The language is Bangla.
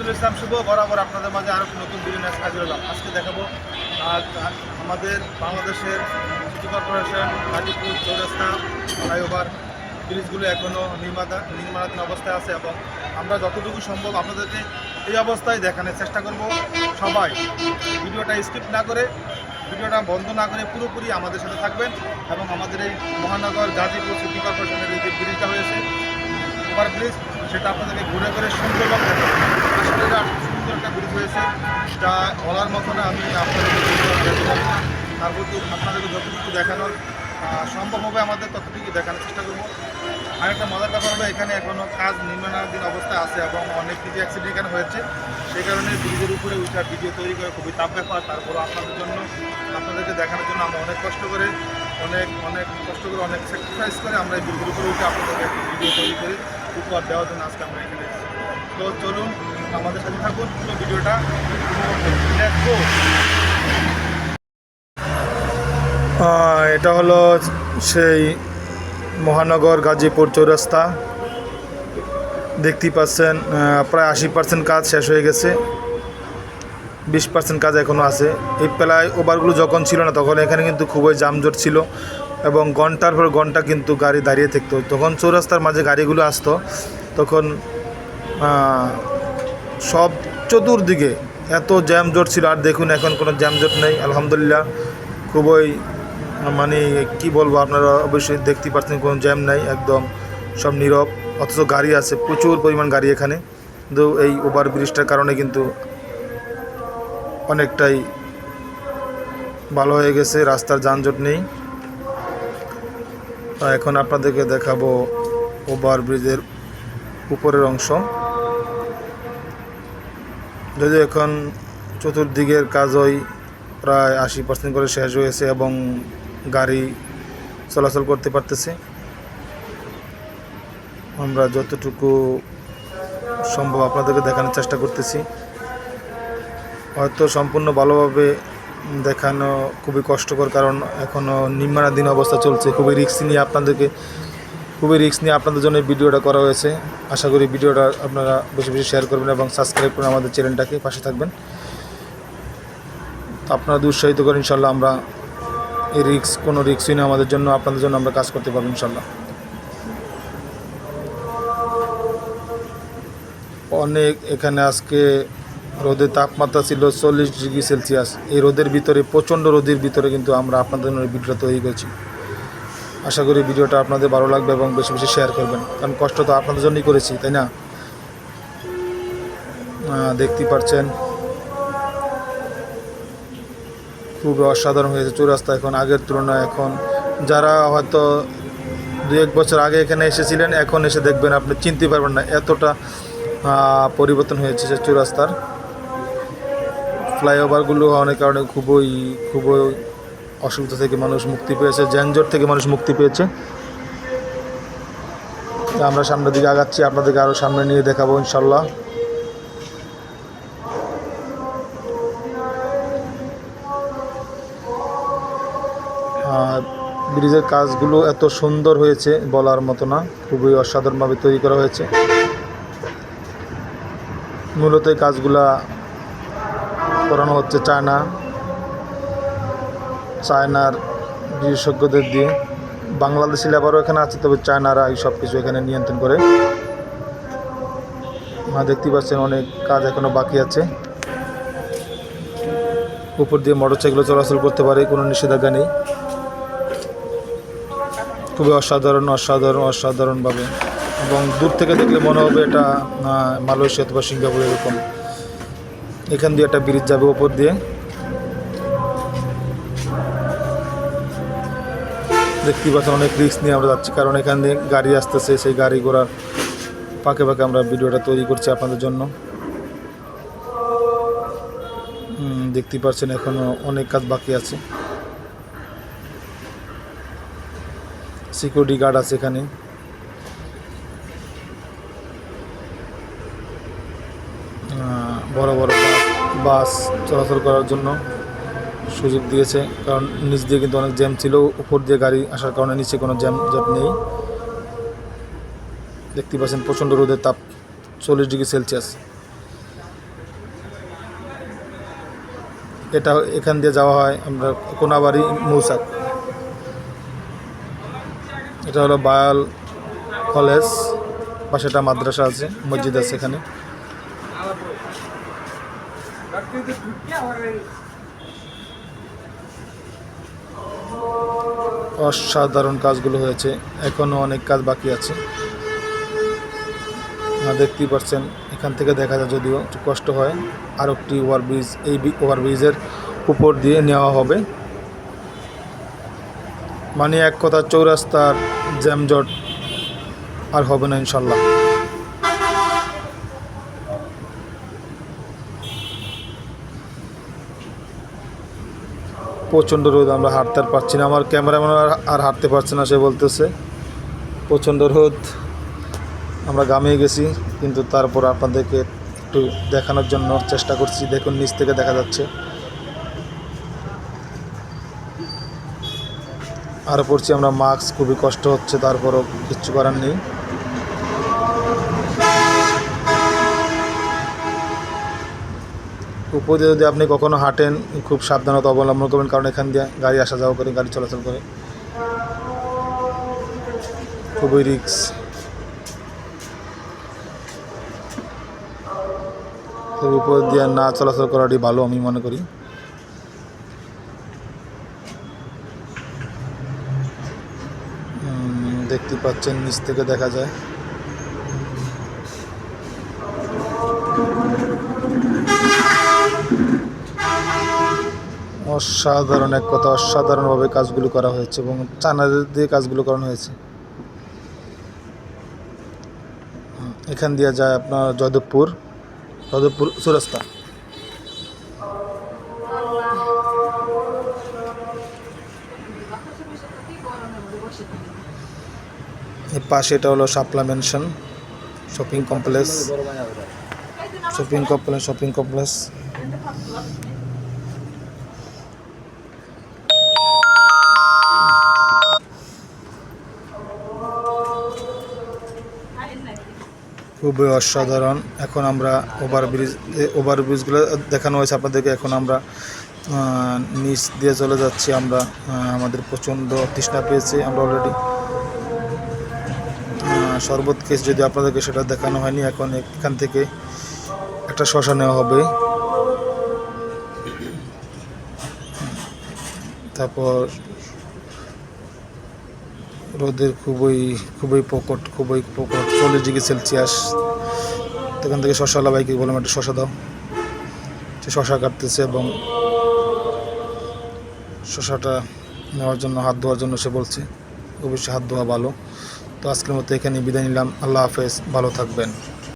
শহীদুল ইসলাম শুভ। বরাবর আপনাদের মাঝে আরও নতুন ভিডিও নিয়ে হাজির হলাম। আজকে দেখাবো আমাদের বাংলাদেশের city corporation, Gazipur, Chowrasta, flyover, ব্রিজগুলো এখনও নির্মাতা নির্মাণাধীন অবস্থায় আছে এবং আমরা যতটুকু সম্ভব আপনাদেরকে এই অবস্থায় দেখানোর চেষ্টা করব। সবাই ভিডিওটা স্কিপ না করে, ভিডিওটা বন্ধ না করে পুরোপুরি আমাদের সাথে থাকবেন এবং আমাদের এই মহানগর গাজীপুর সিটি কর্পোরেশনের যে ব্রিজটা হয়েছে ওভার ব্রিজ, সেটা আপনাদেরকে ঘুরে ঘুরে সুন্দরভাবে দেখাবো। আসলে এটা সুন্দর একটা ব্রিজ হয়েছে। সেটা বলার মতো না আমি আপনাদেরকে দেখাতে পারব তারপর তো আপনাদেরকে যতটুকু দেখানোর সম্ভব হবে আমাদের ততটুকু দেখানোর চেষ্টা করব। আর একটা মজার ব্যাপার হলো, এখানে এখনও কাজ নির্মাণাধীন অবস্থায় আছে এবং অনেক কিছু অ্যাক্সিডেন্ট এখানে হয়েছে। সেই কারণে ব্রিজের উপরে উঠা ভিডিও তৈরি করে খুবই তাপ ব্যাপার। তারপর আপনাদের জন্য, আপনাদেরকে দেখানোর জন্য আমরা অনেক কষ্ট করে, অনেক অনেক কষ্ট করে, অনেক স্যাক্রিফাইস করে আমরা এই ব্রিজের উপরে উঠে আপনাদেরকে ভিডিও তৈরি করে উপহার দেওয়ার জন্য আজকে আমরা এখানে তো চলুন আমাদের সাথে থাকুন, পুরো ভিডিওটা এটা হলো সেই মহানগর গাজীপুর চৌরাস্তা। দেখতেই পাচ্ছেন প্রায় আশি পার্সেন্ট কাজ শেষ হয়ে গেছে। বিশ পার্সেন্ট কাজ এখনও আছে। এই প্রায় ওভারগুলো যখন ছিল না, তখন এখানে কিন্তু খুবই জামজট ছিল এবং ঘণ্টার পর ঘণ্টা কিন্তু গাড়ি দাঁড়িয়ে থাকতো। তখন চৌরাস্তার মাঝে গাড়িগুলো আসতো, তখন সব চতুর্দিকে এত জ্যামজট ছিল, আর দেখুন এখন কোনো জ্যামজট নেই, আলহামদুলিল্লাহ। খুবই মানে কি বলব, আপনারা অবশ্যই দেখতে পাচ্ছেন কোনো জ্যাম নাই, একদম সব নীরব। অথচ গাড়ি আছে, প্রচুর পরিমাণ গাড়ি এখানে। কিন্তু এই ওভার ব্রিজটার কারণে কিন্তু অনেকটাই ভালো হয়ে গেছে, রাস্তার যানজট নেই। এখন আপনাদেরকে দেখাবো ওভার ব্রিজের উপরের অংশ। যদি এখন চতুর্দিকের কাজই প্রায় আশি পার্সেন্ট করে শেষ হয়েছে এবং গাড়ি চলাচল করতে পারতেছে। আমরা যতটুকু সম্ভব আপনাদেরকে দেখানোর চেষ্টা করতেছি। হয়তো সম্পূর্ণ ভালোভাবে দেখানো খুবই কষ্টকর, কারণ এখনও নির্মাণাধীন অবস্থা চলছে, খুবই রিস্ক নিয়ে আপনাদেরকে খুবই রিস্ক নিয়ে আপনাদের জন্য ভিডিওটা করা হয়েছে। আশা করি ভিডিওটা আপনারা বেশি বেশি শেয়ার করবেন এবং সাবস্ক্রাইব করে আমাদের চ্যানেলটাকে পাশে থাকবেন। তো আপনারা উৎসাহিত করেন ইনশাল্লাহ আমরা এই রিক্স কোনো রিক্সই না আমাদের জন্য, আপনাদের জন্য আমরা কাজ করতে পারব ইনশাল্লাহ। অনেক এখানে আজকে রোদের তাপমাত্রা ছিল চল্লিশ ডিগ্রি সেলসিয়াস। এই রোদের ভিতরে, প্রচণ্ড রোদের ভিতরে কিন্তু আমরা আপনাদের ভিডিওটা তৈরি করেছি। আশা করি ভিডিওটা আপনাদের ভালো লাগবে এবং বেশি বেশি শেয়ার করবেন। কারণ কষ্ট তো আপনাদের জন্যই করেছি তাই না? আহ, দেখতেই পাচ্ছেন খুবই অসাধারণ হয়েছে চৌরাস্তা এখন আগের তুলনায় এখন। যারা হয়তো দু এক বছর আগে এখানে এসেছিলেন এখন এসে দেখবেন আপনি চিনতে পারবেন না এতটা পরিবর্তন হয়েছে যে চৌরাস্তার। ফ্লাইওভারগুলো অনেক কারণে খুবই খুবই অসুবিধা থেকে মানুষ মুক্তি পেয়েছে যানজট থেকে মানুষ মুক্তি পেয়েছে। আমরা সামনের দিকে আগাচ্ছি, আপনাদেরকে আরও সামনে নিয়ে দেখাবো ইনশাল্লাহ। ব্রিজের কাজগুলো এত সুন্দর হয়েছে বলার মতো না, খুবই অসাধারণভাবে তৈরি করা হয়েছে। মূলত এই কাজগুলা করানো হচ্ছে চায়না। চায়নার বিশেষজ্ঞদের দিয়ে। বাংলাদেশি লেবারও এখানে আছে, তবে চায়নারা এই সব কিছু এখানে নিয়ন্ত্রণ করে। আপনারা দেখতে পাচ্ছেন অনেক কাজ এখনও বাকি আছে। উপর দিয়ে মোটরসাইকেলও চলাচল করতে পারে, কোনো নিষেধাজ্ঞা নেই। খুবই অসাধারণ অসাধারণ, অসাধারণভাবে। এবং দূর থেকে দেখলে মনে হবে এটা মালয়েশিয়া অথবা সিঙ্গাপুর এরকম। এখান দিয়ে একটা ব্রিজ যাবে ওপর দিয়ে। দেখতেই পাচ্ছেন অনেক রিস্ক নিয়ে আমরা যাচ্ছি। কারণ এখান দিয়ে গাড়ি আসতেছে সেই গাড়ি ঘোড়ার পাকে পাকে আমরা ভিডিওটা তৈরি করছি আপনাদের জন্য। হুম, দেখতেই পাচ্ছেন এখনও অনেক কাজ বাকি আছে। সিকিউরিটি গার্ড আছে এখানে। বড় বড় বাস চলাচল করার জন্য। সুযোগ দিয়েছে। কারণ নিচ দিয়ে কিন্তু অনেক জ্যাম ছিল, উপর দিয়ে গাড়ি আসার কারণে নিচে কোনো জ্যাম জট নেই। দেখতে পাচ্ছেন প্রচণ্ড রোদের তাপ, চল্লিশ ডিগ্রি সেলসিয়াস। এটা এখান দিয়ে যাওয়া হয় আমরা কোনাবাড়ি, মৌসাক। এটা হলো বায়াল কলেজ বা সেটা মাদ্রাসা আছে, মসজিদ আছে এখানে। অসাধারণ কাজগুলো হয়েছে। এখনও অনেক কাজ বাকি আছে। দেখতেই পাচ্ছেন এখান থেকে দেখা যায় যদিও একটু কষ্ট হয় আর একটি ওভারব্রিজ এই ওভারব্রিজের উপর দিয়ে নেওয়া হবে। মানে এক কথা, চৌরাস্তার জ্যামজট আর হবে না ইনশাল্লাহ। প্রচণ্ড রোদ, আমরা হাঁটতে আর পারছি না। আমার ক্যামেরাম্যান আর আর হাঁটতে পারছে না, সে বলতেছে। প্রচণ্ড রোদ, আমরা গামিয়ে গেছি, কিন্তু তারপর আপনাদেরকে একটু দেখানোর জন্য চেষ্টা করছি। দেখুন, নিচ থেকে দেখা যাচ্ছে। আরও পড়ছি আমরা, মাস্ক, খুবই কষ্ট হচ্ছে, তারপরও কিচ্ছু করার নেই। উপর দিয়ে যদি আপনি কখনো হাঁটেন, খুব সাবধানতা অবলম্বন করবেন, কারণ এখান দিয়ে গাড়ি আসা যাওয়া করে, গাড়ি চলাচল করে। খুবই রিক্স উপর দিয়ে না চলাচল করাটি ভালো, আমি মনে করি। দেখতে পাচ্ছেন, নিচ থেকে দেখা যায়। অসাধারণ, এক কথা অসাধারণভাবে কাজগুলো করা হয়েছে এবং চানাদের দিয়ে কাজগুলো করানো হয়েছে। এখান দিয়ে যায় আপনার যদবপুর যাদবপুর চৌরাস্তা। এর পাশে এটা হলো Shapla mansion shopping complex shopping complex shopping complex খুবই অসাধারণ। এখন আমরা ওভারব্রিজ ওভারব্রিজগুলো দেখানো হয়েছে আপনাদেরকে। এখন আমরা নিচ দিয়ে চলে যাচ্ছি। আমরা আমাদের প্রচণ্ড তৃষ্ণা পেয়েছি। আমরা অলরেডি শরবত কেস যদি আপনাদেরকে সেটা দেখানো হয়নি, এখন এখান থেকে একটা শশা নেওয়া হবে। তারপর রোদের খুবই খুবই প্রকট খুবই প্রকট। চল্লিশ ডিগ্রি সেলসিয়াস। এখান থেকে শশা শশালা বাইকে বললাম একটা শশা দাও। সে শশা কাটতেছে এবং শশাটা নেওয়ার জন্য, হাত ধোয়ার জন্য সে বলছে, অবশ্যই হাত ধোয়া ভালো। তো আজকের মতো এখানে বিদায় নিলাম। আল্লাহ হাফেজ। ভালো থাকবেন।